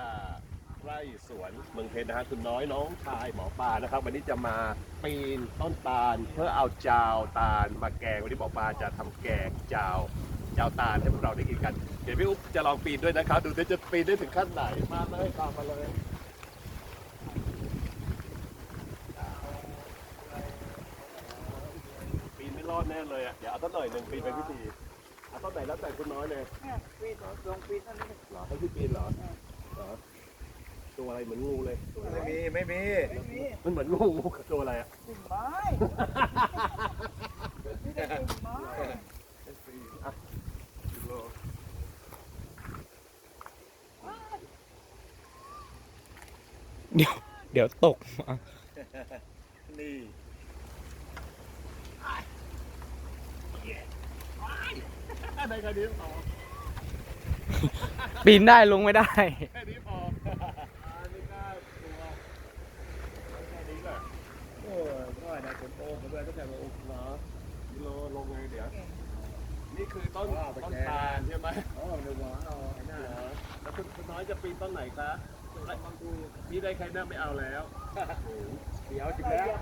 อ่าไร่สวนเมืองเพชรนะฮะคุณน้อยน้องชายหมอปลานะครับ วันนี้จะมาปีนต้นตาล เพื่อเอาจาวตาลมาแกงวันนี้หมอปลาจะทำแกงจาวจาวตาลให้พวกเราได้กินกัน เดี๋ยวพี่อุ๊บจะลองปีนด้วยนะครับ ดูว่าจะปีนได้ถึงขั้นไหนมาเลยตามมาเลย ปีนไม่รอดแน่เลยอะเดี๋ยวเอาต้นหน่อยหนึ่งปีนเป็นพิธีเอาต้นไหนแล้วแต่คุณน้อยเลยเนี่ยปีนลงปีนนั่นนี่เหรอให้พี่ปีนเหรอเหรอ ตัวอะไรเหมือนงูเลยตัวอะไรไม่มีไม่มีไม่มีมันเหมือนงูตัวอะไรอะกิ่งไม้มีแต่กิ่งไม้อะกิโลเดี๋ยวเดี๋ยวตกมานี่ได้แค่นี้พอ ปีนได้ลงไม่ได้ แค่นี้พอไม่กล้าตัวแค่นี้แหละโอ้ยก็ได้ผมโอ้ผมเลยตั้งแต่ผมเหรอกิโลลงไงเดี๋ยว นี่คือต้นต้นตาลใช่ไหมอ๋อเดี๋ยวหวานเอาไอ้นั่นเหรอแล้วคุณคุณน้อยจะปีนต้นไหนคะพี่ได้แค่นั้นไม่เอาแล้ว เดี๋ยวจิบใส่แล้ว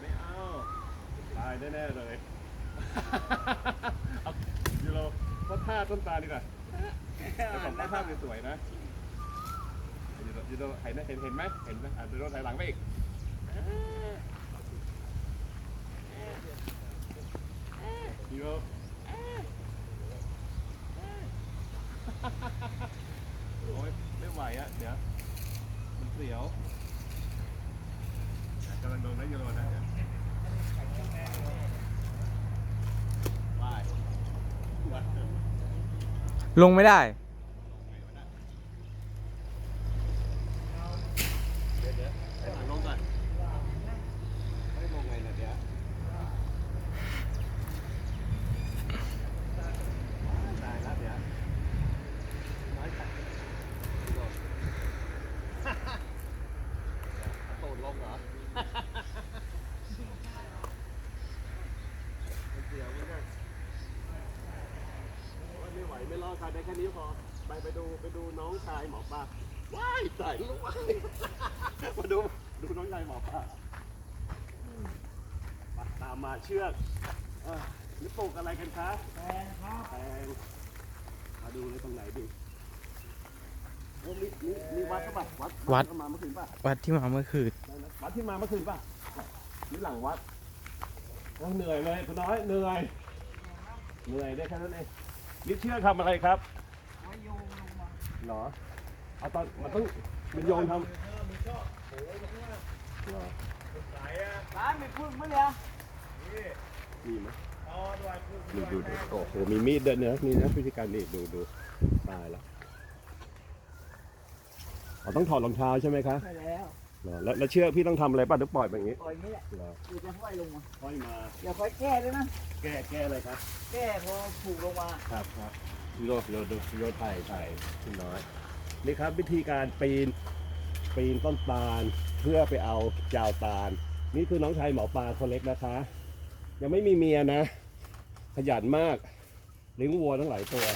ไม่เอาตายแน่ๆเลย โรก็ท่าต้นตาลดีกว่าแต่ของท่าสวยๆนะยูโรยูโรเห็นไหมเห็นเห็นไหมเห็นไหมอะยูโรถอยหลังไปอีกยูโรโอ้ยไม่ไหวอะเดี๋ยวมันเสียวอะกำลังโดนนะยูโรนะเดี๋ยวว่ายว่าย ลงไม่ได้ เดี๋ยวเดี๋ยวให้หลังลงก่อนไม่ลงไงเนี่ยเดี๋ยวตายแล้วเดี๋ยวน้อยจัดโดดโดดลงเหรอเสียวเหมือนกันโอ้ยไม่ไหว ได้แค่นี้พอ ไปไปดูไปดูน้องชายหมอปลาว้ายตายลูกว้ายมาดูดูน้องชายหมอปลาไปตามมาเชือกเออนี่ปลูกอะไรกันคะแพงครับแตงมาดูเลยตรงไหนดีโอ้มีมีมีวัดปะวัดวัด ที่มาเมื่อคืนป่ะวัดที่มาเมื่อคืนวัดที่มาเมื่อคืนป่ะนี่หลังวัดโอ้เหนื่อยเลยคุณน้อยเหนื่อยเหนื่อยได้แค่นั้นเอง นี่เชือกทำอะไรครับโยงลงมาเหรอเอาตอนมันต้องมันโยนทำหรอร้านมีพึ่งไหมเนี่ยมีไหมดูดูดูโอ้โหมีมีดเดินเนื้อะนี่นะพิธีการนี่ดูดูตายละเราต้องถอดรองเท้าใช่ไหมคะใช่แล้ วเหรอแล้วแล้วเชือกพี่ต้องทำอะไรป่ะหรือปล่อยแบบนี้ปล่อยอย่างนี้แหละเหรอเดี๋ยวจะห้อยลงมาค่อยมาอย่าค่อยแก้ด้วยนะแก้แก้เลยครับ แก้พอผูกลงมาครับครับโยโยดูโยถ่ายถ่ายขึ้นน้อย นี่ครับวิธีการปีนปีนต้นตาลเพื่อไปเอาจาวตาล นี่คือน้องชายหมอปลาคนเล็กนะคะ ยังไม่มีเมียนะ ขยันมากเลี้ยงวัวทั้งหลายตัว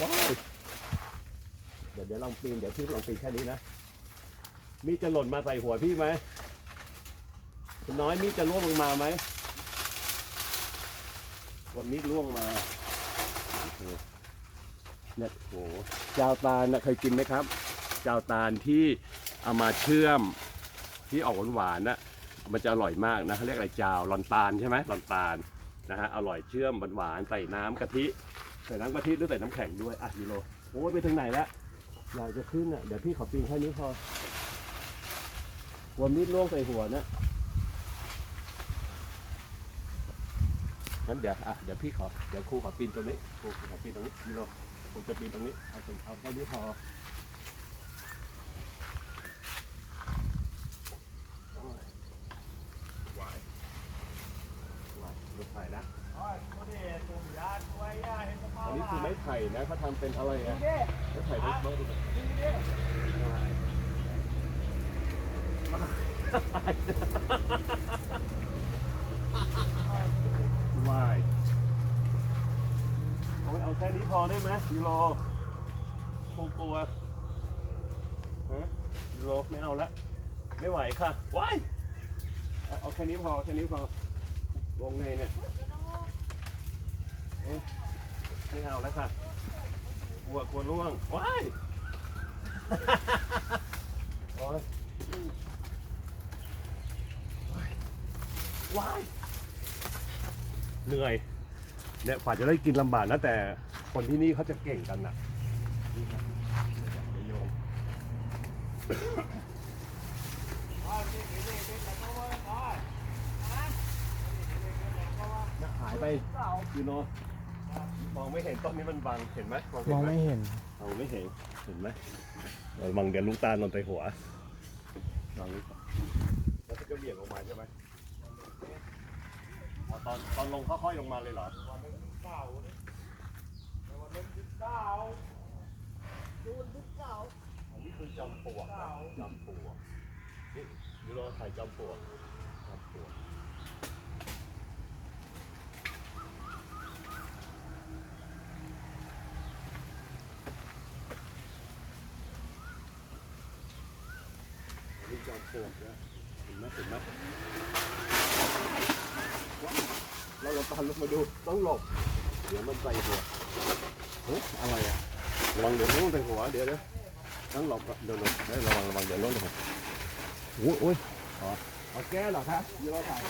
ว้าวเดี๋ยวเดี๋ยวลองปีนเดี๋ยวพี่ลองปีนแค่นี้นะ มีดจะหล่นมาใส่หัวพี่ไหมคุณน้อยมีดจะล่วงลงมาไหมวันมีดล่วงมาโอ้โหเนี่ยโอ้โหจาวตาลนะเคยกินไหมครับจาวตาลที่เอามาเชื่อมที่ออกหวานๆนะมันจะอร่อยมากนะเขาเรียกอะไรจาวลอนตาลใช่ไหมลอนตาลนะฮะอร่อยเชื่อมหวานๆใส่น้ำกะทิใส่น้ำกะทิหรือใส่น้ำแข็งด้วยอะยูโรโอ้ยไปถึงไหนแล้วอยากจะขึ้นอะเดี๋ยวพี่ขอปีนแค่นี้พอ หัวมีดล่วงใส่หัวนะงั้นเดี๋ยวอะเดี๋ยวพี่ขอเดี๋ยวครูขอปีนตรงนี้ครูขอปีนตรงนี้ยูโรผมจะปีนตรงนี้เอาตรงเอาแค่นี้พอโอ้ยไหวไหวรถไฟนะอ๋อคนนี้ตุ่มยาช่วยยาเห็นสภาพอันนี้คือไม้ไผ่นะเขาทำเป็นอะไรอะเด้ไม้ไผ่เบิร์ดเบิร์ดวายโอ้ยเอาแค่นี้พอ ได้ไหมยูโรคงกลัวโลไม่เอาละ ไม่ไหวค่ะว้ายเอาแค่นี้พอแค่นี้พอวงไงเนี่ยไม่เอาแล้วค่ะกลัวกลัวล่วงว้ายโอ๊ยว้ายเหนื่อยเนี่ยกว่าจะได้กินลำบากนะแต่ คนที่นี่เขาจะเก่งกันนะนี่ครับเดี๋ยวโยมหายไปยูโนมองไม่เห็นต้นนี้มันบังเห็นไหมมองไม่เห็นมองไม่เห็นเห็นไหมเออบังเดี๋ยวลูกตาลนนไปหัวลองนี้ก่อนแล้วก็เบี่ยงลงมาใช่ไหมตอนตอนลงค่อยๆลงมาเลยเหรอ อันนี้คือจอมปลวกนะจอมปลวกนี่ยูโรถ่ายจอมปลวกจอมปลวกอันนี้จอมปลวกนะเห็นไหมเห็นไหมว้าวเราเราตามลงมาดูต้องหลบ เดี๋ยวมันใส่หัว อะไรอะระวังเดี๋ยวมันใส่หัวเดี๋ยวเดี๋ยวต้องหลบเดี๋ยวหลบเฮ้ยระวังระวังเดี๋ยวล้มเลยโอ้ยโอ้ยอ๋อเอาแก้เหรอครับยูโรถ่าย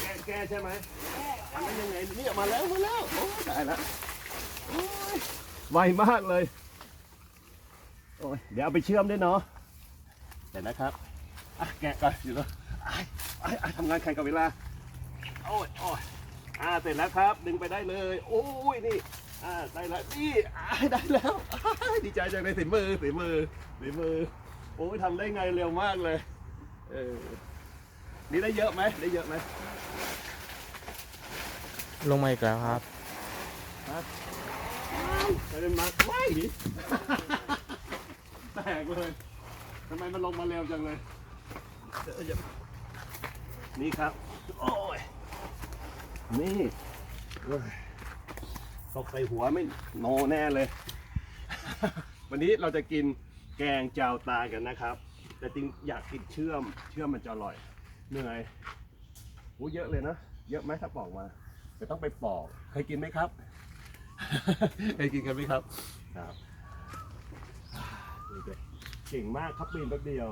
แก้แก้ใช่ไหมทำได้ยังไงนี่มาแล้วมาแล้วโอ้ยได้แล้วโอ้ยไวมากเลยโอ้ยเดี๋ยวเอาไปเชื่อมด้วยเนาะเดี๋ยวนะครับอะแกะก่อนยูโรไอ้ไอ้ไอ้ทำงานแข่งกับเวลาโอ้ยโอ้ยอ่าเสร็จแล้วครับ ดึงไปได้เลย โอ้ยนี่ อ่าได้แล้วนี่อ่าได้แล้วอ่าดีใจจังเลยสีมือสีมือสีมือโอ้ยทำได้ไงเร็วมากเลยเออนี่ได้เยอะไหมได้เยอะไหมลงมาอีกแล้วครับจะเป็นมาว้ายแตกเลยทำไมมันลงมาเร็วจังเลยเดี๋ยวจะนี่ครับโอ้ยนี่เว้ย ตกใส่หัวไม่โนแน่เลย วันนี้เราจะกินแกงจาวตากันนะครับ แต่จริงอยากกินเชื่อม เชื่อมมันจะอร่อย เหนื่อยโอ้เยอะเลยนะ เยอะไหมถ้าปอกมาจะต้องไปปอก เคยกินไหมครับ เคยกินกันไหมครับ ครับนี่เลยเก่งมากครับปีนแป๊บเดียว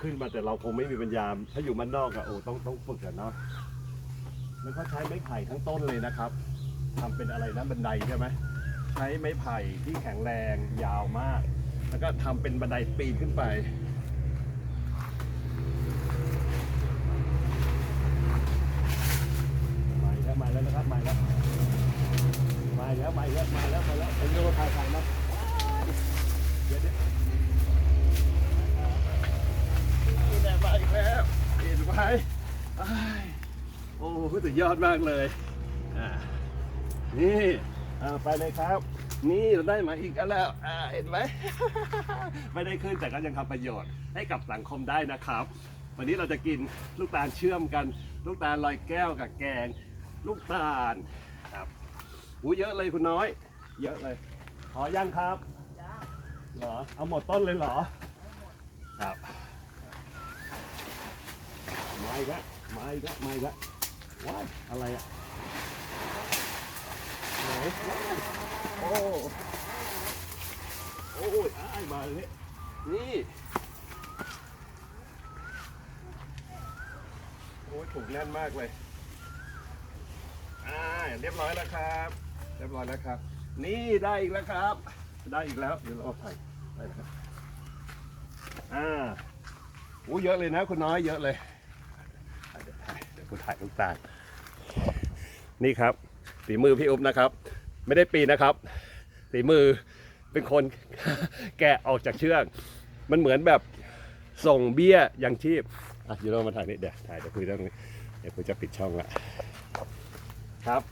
ขึ้นมาแต่เราคงไม่มีปัญญา ถ้าอยู่มันนอกอะโอ้ต้องต้องฝึกอะเนาะแล้วก็ใช้ไม้ไผ่ทั้งต้นเลยนะครับ ทำเป็นอะไรนะบันไดใช่ไหมใช้ไม้ไผ่ที่แข็งแรงยาวมาก แล้วก็ทำเป็นบันไดปีนขึ้นไปมาแล้วมาแล้วนะครับมาแล้วมาแล้วมาแล้วมาแล้วมาแล้วเป็นโยถ่ายถ่ายนะเดี๋ยวเดี๋ยวนี่แหละมาอีกแล้วเห็นไหมอ้ายโอ้โหสุดยอดมากเลย นี่ไปเลยครับ นี่เราได้มาอีกแล้วเห็นไหม ไม่ได้ขึ้นแต่ก็ยังทำประโยชน์ให้กับสังคมได้นะครับ วันนี้เราจะกินลูกตาลเชื่อมกัน ลูกตาลลอยแก้วกับแกง ลูกตาลครับอู้เยอะเลยคุณน้อย เยอะเลยขอยังครับเหรอเอาหมดต้นเลยเหรอครับไมาอีกแล้วมาอีกแล้วมาอีกแล้วว้ายอะไรอะ โอ้ โอ้ยอ้ายมาเลยนี่ โอ้ยถูกแน่นมากเลย อ่า เรียบร้อยแล้วครับ เรียบร้อยแล้วครับ นี่ได้อีกแล้วครับ ได้อีกแล้ว เดี๋ยวเราเอาถ่ายได้ครับ อ่าโอ้เยอะเลยนะคุณน้อยเยอะเลยเดี๋ยวถ่ายเดี๋ยวคุณถ่ายลูกตาลนี่ครับ ฝีมือพี่อุ๊บนะครับ ไม่ได้ปีนนะครับฝีมือเป็นคนแกะออกจากเชือก มันเหมือนแบบส่งเบี้ยยังชีพอะยูโรมาถ่ายนี่เดี๋ยวถ่ายเดี๋ยวคุยเรื่องนี้เดี๋ยวคุยจะปิดช่องละครับ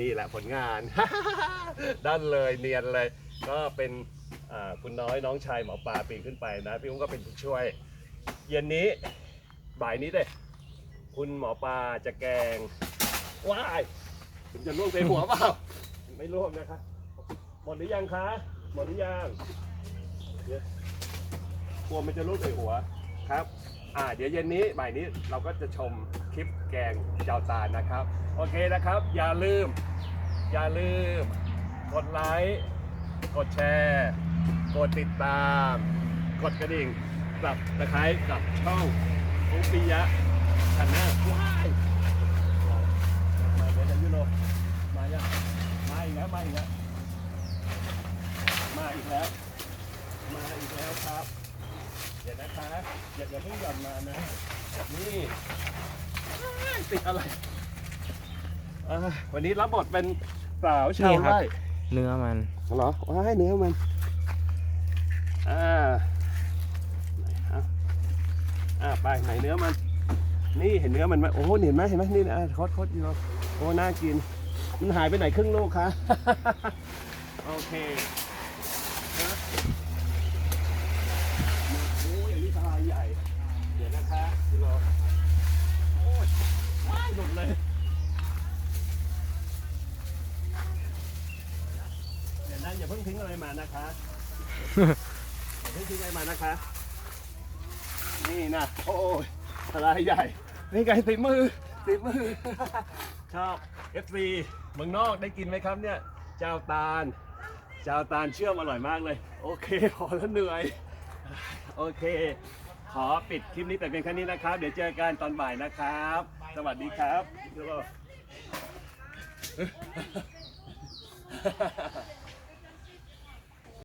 นี่แหละผลงานด้านเลยเนียนเลย ก็เป็นคุณน้อยน้องชายหมอปลาปีนขึ้นไปนะพี่อุ้มก็เป็นผู้ช่วย เย็นนี้บ่ายนี้เลยคุณหมอปลาจะแกงว้าย จะล่วงใส่หัวเปล่า ไม่ล่วงนะครับ หมดหรือยังคะ หมดหรือยังเดี๋ยวกลัวมันจะรูดใส่หัวครับ อ่า เดี๋ยวเย็นนี้บ่ายนี้เราก็จะชมคลิปแกงเจ้าตาลนะครับ โอเคนะครับ อย่าลืม อย่าลืม กดไลค์ กดแชร์ กดติดตาม กดกระดิ่ง กลับตะไคร้กับช่องอุปิยะชันแนลว้ายมาเดี๋ยวจะยุโรป มายังมาอีกแล้วมาอีกแล้วมาอีกแล้วมาอีกแล้วครับเดี๋ยวนะคะอย่าอย่าเพิ่งหย่อนมานะนี่อ้ายติดอะไรอ่าวันนี้รับบทเป็นสาวชาวนี่ครับไร่เนื้อมันเหรอว้ายเนื้อมันอ่าไหนฮะอ่าไปไหนเนื้อมัน นี่เห็นเนื้อมันไหมโอ้โหเห็นไหมเห็นไหมนี่นะคดคดอยู่โอ้น่ากิน มันหายไปไหนครึ่งลูกคะ โอเคนะโอ้ยอันนี้ทลายใหญ่ เดี๋ยวนะคะดูรอโอ้ยว้ายหลุดเลยเดี๋ยวนะอย่าเพิ่งทิ้งอะไรมานะคะอย่าเพิ่งทิ้งอะไรมานะคะ นี่นะโอ้ยอะไรใหญ่ นี่ไงติดมือ ติดมือชอบ FC เมืองนอกได้กินไหมครับเนี่ยเจ้าตาลเจ้าตาลเชื่อมอร่อยมากเลย โอเคขอแล้วเหนื่อย โอเค ขอปิดคลิปนี้แต่เพียงแค่นี้นะครับ เดี๋ยวเจอกันตอนบ่ายนะครับ สวัสดีครับ